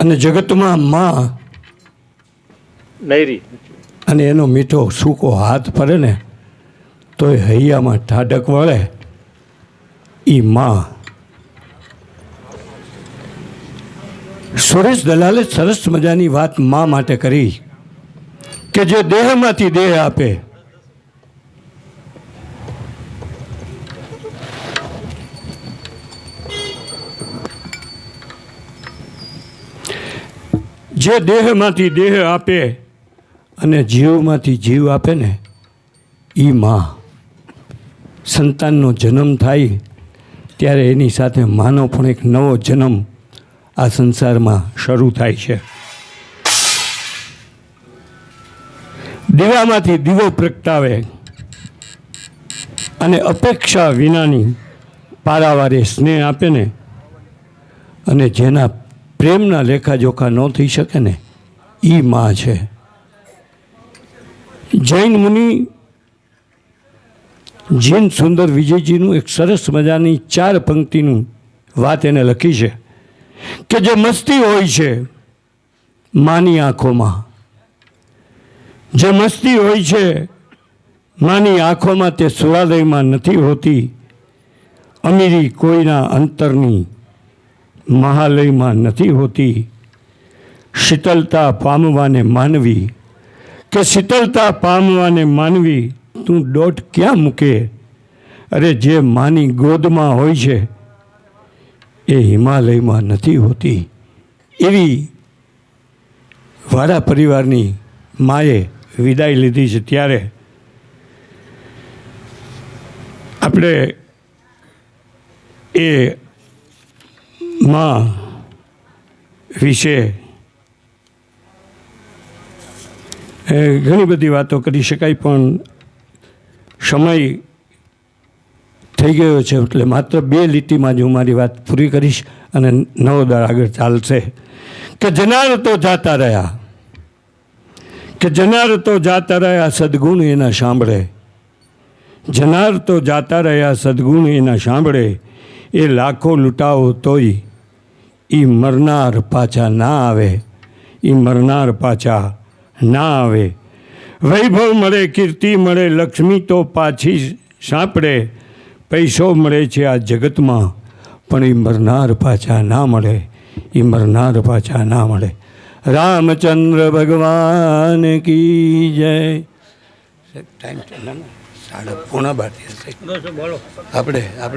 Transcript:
અને જગતમાં માં નૈરી. અને એનો મીઠો સૂકો હાથ ફરે ને તોય હૈયામાં ઠાડક વળે એ માં. સુરેશ દલાલે સરસ મજાની વાત મા માટે કરી કે જે દેહમાંથી દેહ આપે જે દેહમાંથી દેહ આપે અને જીવમાંથી જીવ આપે ને એ માં. સંતાનનો જન્મ થાય ત્યારે એની સાથે માનો પણ એક નવો જન્મ આ સંસારમાં શરૂ થાય છે. દીવામાંથી દીવો પ્રગટાવે અને અપેક્ષા વિનાની પારાવારે સ્નેહ આપે ને, અને જેના પ્રેમના લેખાજોખા ન થઈ શકે ને એ માં છે. જૈન મુનિ જૈન સુંદર વિજયજીનું એક સરસ મજાની ચાર પંક્તિનું વાત એને લખી છે કે જે મસ્તી હોય છે માની આંખોમાં. જે મસ્તી હોય છે માની આંખોમાં તે સુરાલયમાં નથી હોતી, અમીરી કોઈના અંતરની મહાલયમાં નથી હોતી. શીતલતા પામવાને માનવી કે શીતલતા પામવાને માનવી તું દોટ ક્યાં મૂકે? અરે જે માની ગોદમાં હોય છે એ હિમાલયમાં નથી હોતી. એવી વારા પરિવારની માએ વિદાય લીધી છે ત્યારે આપણે એ માં વિશે ઘણી બધી વાતો કરી શકાય, પણ સમય થઈ ગયો છે, એટલે માત્ર બે લીટીમાં જ હું મારી વાત પૂરી કરીશ અને નવો દાળ આગળ ચાલશે. કે જનાર તો જાતા રહ્યા. કે જનાર તો જાતા રહ્યા, સદગુણ એના સાંભળે. જનાર તો જાતા રહ્યા, સદગુણ એના સાંભળે. એ લાખો લૂંટાવો તોય એ મરનાર પાછા ના આવે. એ મરનાર પાછા ના આવે. વૈભવ મળે કીર્તિ મળે લક્ષ્મી તો પાછી સાંપડે. પૈસો મળે છે આ જગતમાં પણ એ મરનાર પાછા ના મળે. એ મરનાર પાછા ના મળે. રામચંદ્ર ભગવાન કી જય. ટાઈમ સાડા પોણા બાર આપણે આપણે